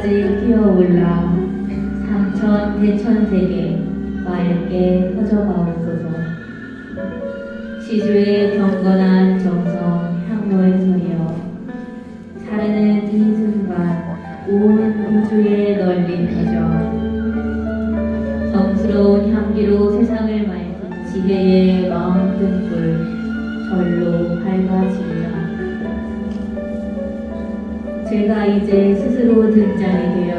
하늘까지 뛰어올라 삼천 대천세계 맑게 퍼져가옵소서 시주의 경건한 정성 제가 이제 스스로 등장이 되어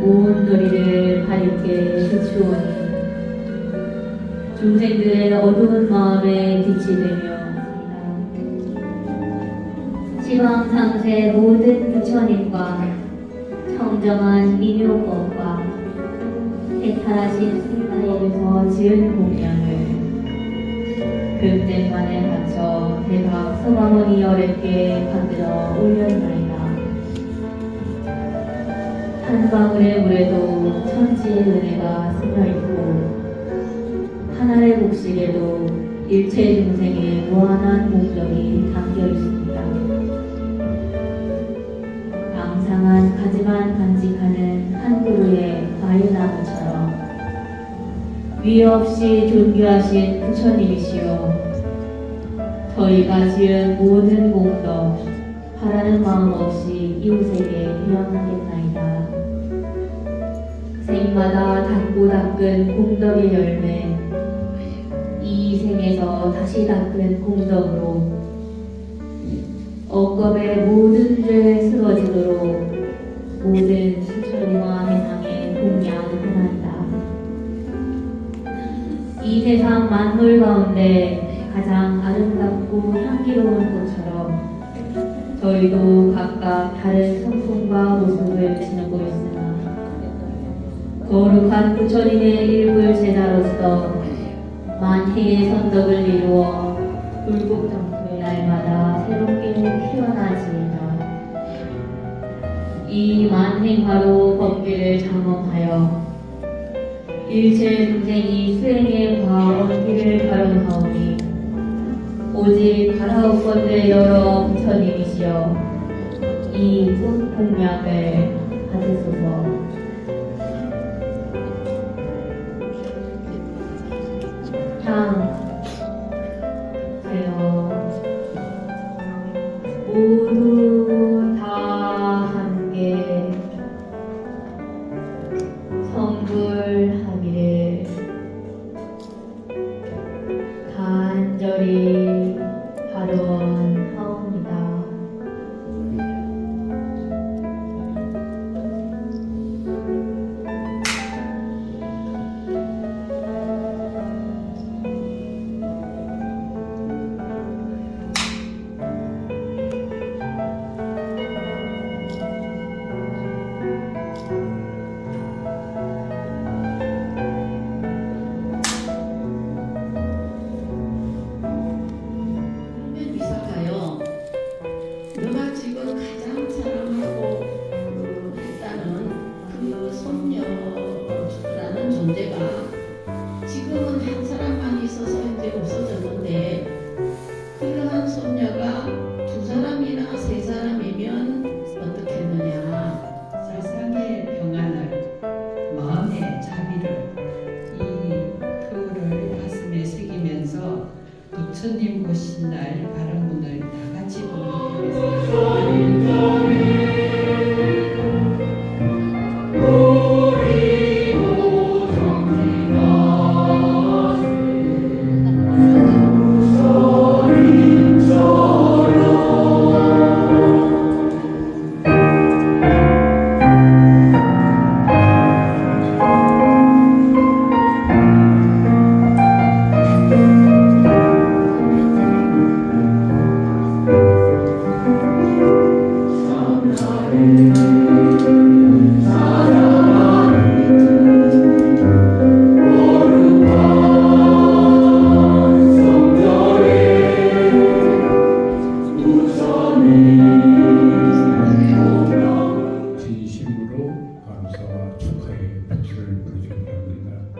온 놀이를 밝게 비추오니 중생들의 어두운 마음에 빛이 되며 지방상세 모든 부처님과 청정한 미묘법과 해탈하신 스님법에서 지은 공양을 금쟁만에 바쳐 대박 소방원이 어렵게 받들어 올렸나이다. 한 방울의 물에도 천지의 은혜가 스며있고 하나의 곡식에도 일체 중생의 무한한 목적이 담겨 있습니다. 앙상한 가지만 간직하는 한 그루의 과일나무처럼 위 없이 존귀하신 부처님이시여 저희가 지은 모든 공덕 바라는 마음 없이 이웃에게 회양하겠나이다. 생마다 닦고 닦은 공덕의 열매 이 생에서 다시 닦은 공덕으로 억겁의 모든 죄 쓰러지도록 모든 수천리와 해상에 공양하나이다. 이 세상 만물 가운데 가장 아름답고 향기로운 꽃처럼 저희도 각각 다른 성품과 모습을 지니고 있으나 거룩한 부처님의 일불 제자로서 만행의 선덕을 이루어 불국 정토의 날마다 새롭게 피어나지이다. 이 만행하로 법계를 장엄하여 일체 중생이 수행의 과언 길을 가름하오니 오직 가라옵건대 여러 부처님이시여 이꽃 공양을 받으소서 모두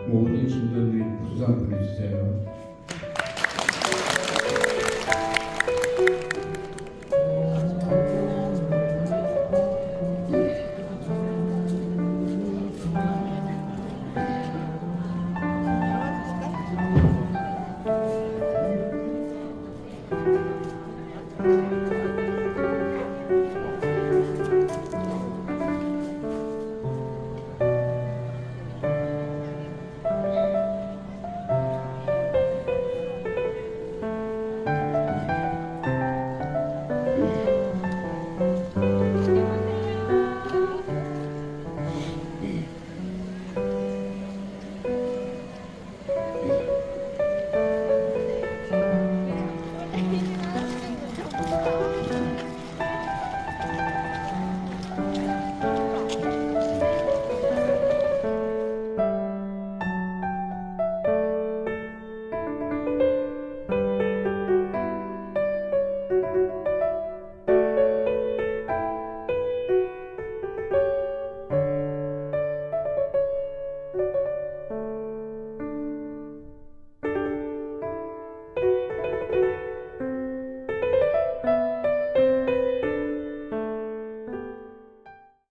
모든 신도들이 부산 보내주세요.